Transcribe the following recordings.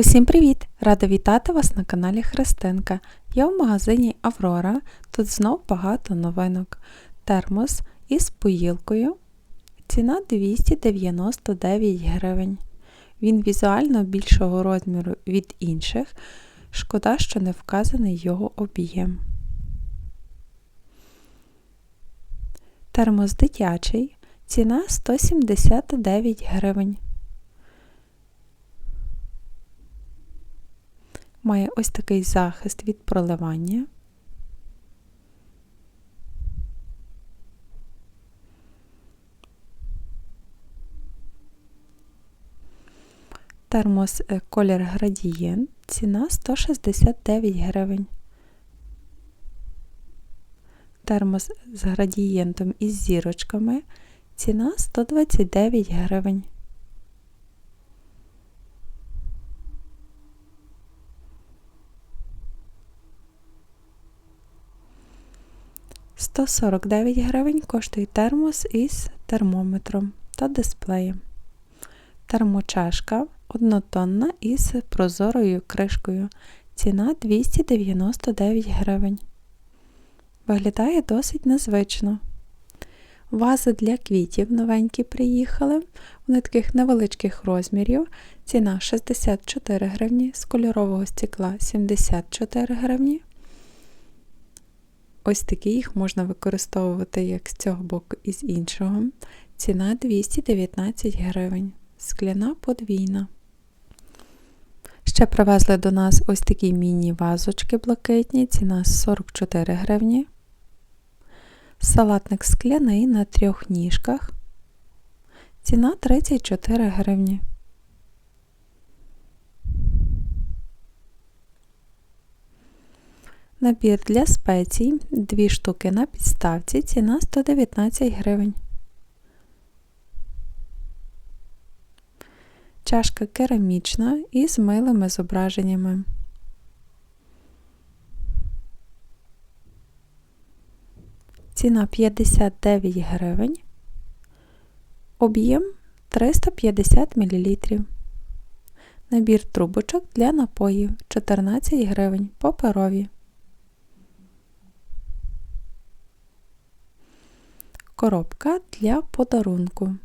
Усім привіт! Рада вітати вас на каналі Христинка. Я в магазині Аврора. Тут знов багато новинок. Термос із поїлкою. Ціна 299 гривень. Він візуально більшого розміру від інших. Шкода, що не вказаний його об'єм. Термос дитячий. Ціна 179 гривень. Має ось такий захист від проливання. Термос е, колір градієнт, ціна 169 гривень. Термос з градієнтом із зірочками, ціна 129 гривень. 149 гривень коштує термос із термометром та дисплеєм. Термочашка однотонна із прозорою кришкою. Ціна 299 гривень. Виглядає досить незвично. Вази для квітів новенькі приїхали. Вони таких невеличких розмірів. Ціна 64 гривні, з кольорового стекла 74 гривні. Ось такі їх можна використовувати як з цього боку і з іншого. Ціна 219 гривень. Скляна подвійна. Ще привезли до нас ось такі міні-вазочки блакитні, ціна 44 гривні. Салатник скляний на трьох ніжках. Ціна 34 гривні. Набір для спецій, дві штуки на підставці, ціна 119 гривень. Чашка керамічна із милими зображеннями. Ціна 59 гривень. Об'єм 350 мл. Набір трубочок для напоїв 14 гривень паперові. Коробка для подарунку.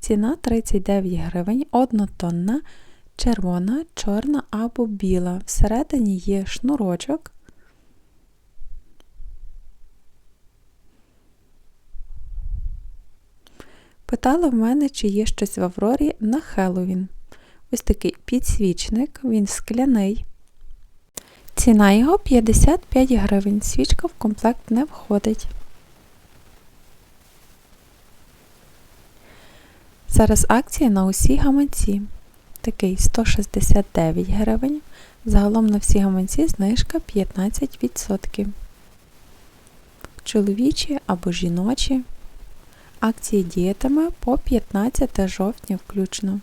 Ціна 39 гривень, однотонна, червона, чорна або біла. Всередині є шнурочок. Питала в мене, чи є щось в Аврорі на Хеллоуін. Ось такий підсвічник, він скляний. Ціна його 55 гривень. Свічка в комплект не входить. Зараз акція на усі гаманці. Такий 169 гривень. Загалом на всі гаманці знижка 15%. Чоловічі або жіночі. Акції діятиме по 15 жовтня включно.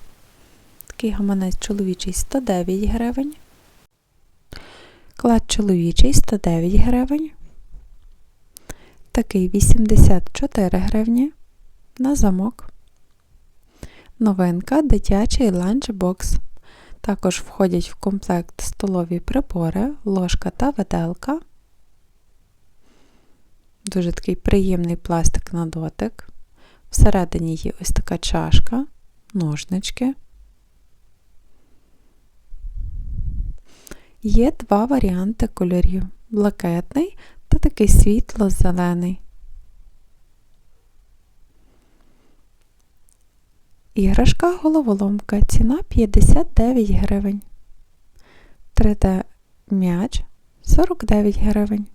Такий гаманець чоловічий 109 гривень. Клад чоловічий 109 гривень. Такий 84 гривні. На замок. Новинка дитячий ланчбокс. Також входять в комплект столові прибори, ложка та виделка. Дуже такий приємний пластик на дотик. Всередині є ось така чашка, ножнички. Є два варіанти кольорів блакитний та такий світло-зелений. Іграшка головоломка. Ціна 59 гривень. 3D м'яч 49 гривень.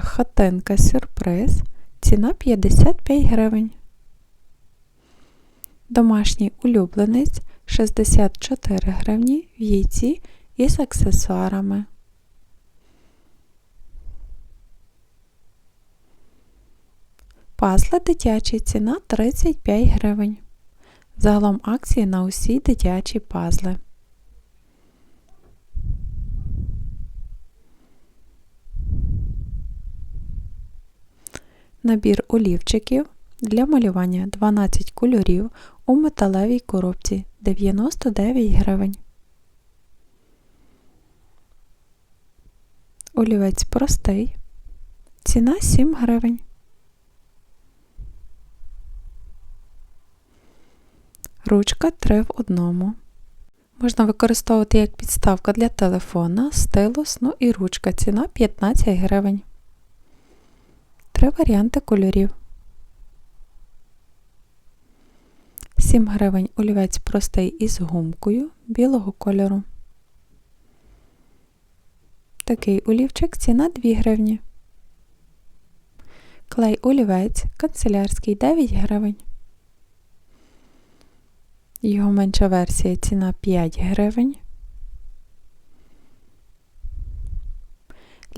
Хатинка сюрприз. Ціна 55 гривень. Домашній улюбленець 64 гривні в яйці із аксесуарами. Пазли дитячі ціна 35 гривень. Загалом акції на усі дитячі пазли. Набір олівчиків для малювання 12 кольорів у металевій коробці 99 гривень. Олівець простий. Ціна 7 гривень. Ручка 3 в одному. Можна використовувати як підставка для телефона, стилус, ну і ручка. Ціна 15 гривень. Три варіанти кольорів. 7 гривень олівець простий із гумкою білого кольору. Такий олівчик ціна 2 гривні. Клей олівець канцелярський 9 гривень. Його менша версія ціна 5 гривень.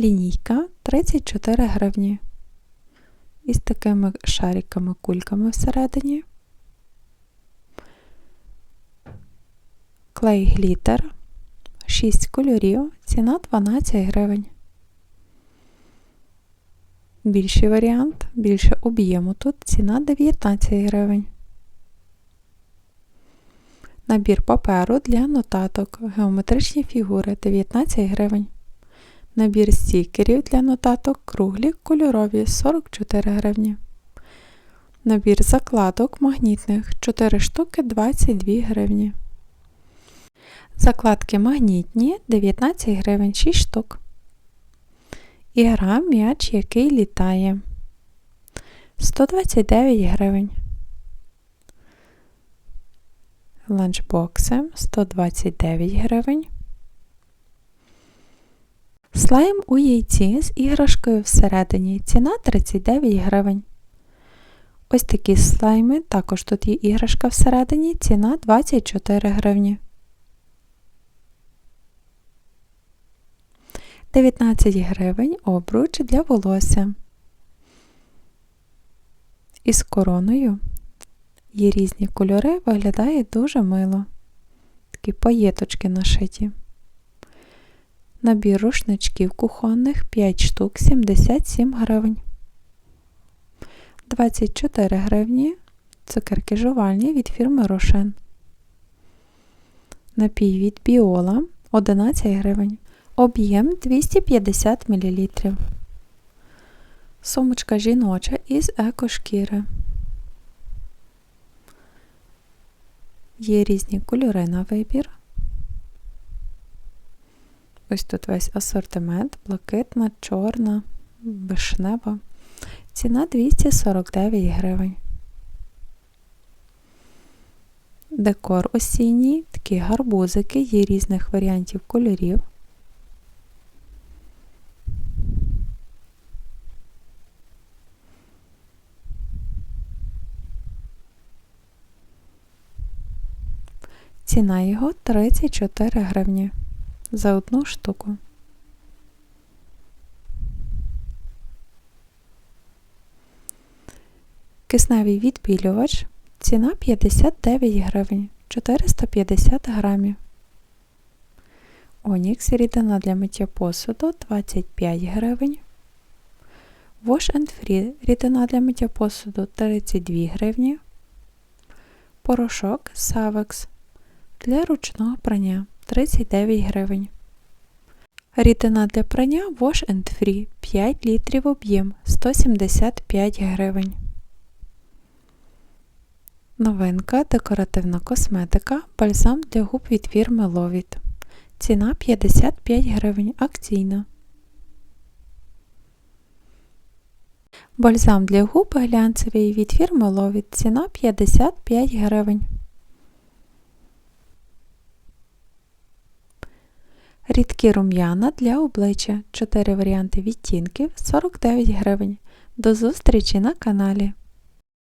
Лінійка 34 гривні. Із такими шариками-кульками всередині. Клей глітер 6 кольорів, ціна 12 гривень. Більший варіант, більше об'єму тут ціна 19 гривень. Набір паперу для нотаток. Геометричні фігури 19 гривень. Набір стікерів для нотаток круглі кольорові 44 гривні. Набір закладок магнітних 4 штуки 22 гривні. Закладки магнітні 19 гривень 6 штук. Ігра м'яч, який літає 129 гривень. Ланчбокси 129 гривень. Слайм у яйці з іграшкою всередині. Ціна 39 гривень. Ось такі слайми, також тут є іграшка всередині, ціна 24 гривні. 19 гривень обруч для волосся. Із короною є різні кольори, виглядає дуже мило. Такі паєточки нашиті. Набір рушничків кухонних 5 штук 77 гривень. 24 гривні цукерки жувальні від фірми Рошен. Напій від Біола 11 гривень. Об'єм 250 мл. Сумочка жіноча із екошкіри. Є різні кольори на вибір. Ось тут весь асортимент, блакитна, чорна, вишнева. Ціна 249 гривень. Декор осінній, такі гарбузики, є різних варіантів кольорів. Ціна його 34 гривні за одну штуку. Кисневий відбілювач. Ціна 59 гривень 450 грамів. Онікс рідина для миття посуду 25 гривень. Wash and Free рідина для миття посуду 32 гривні. Порошок Savex для ручного прання 39 гривень. Рідина для прання Wash and Free 5 літрів об'єм 175 гривень. Новинка декоративна косметика бальзам для губ від фірми Lovit. Ціна 55 гривень акційна. Бальзам для губ глянцевий від фірми Lovit. Ціна 55 гривень. Рідкі рум'яна для обличчя 4 варіанти відтінків 49 гривень. До зустрічі на каналі!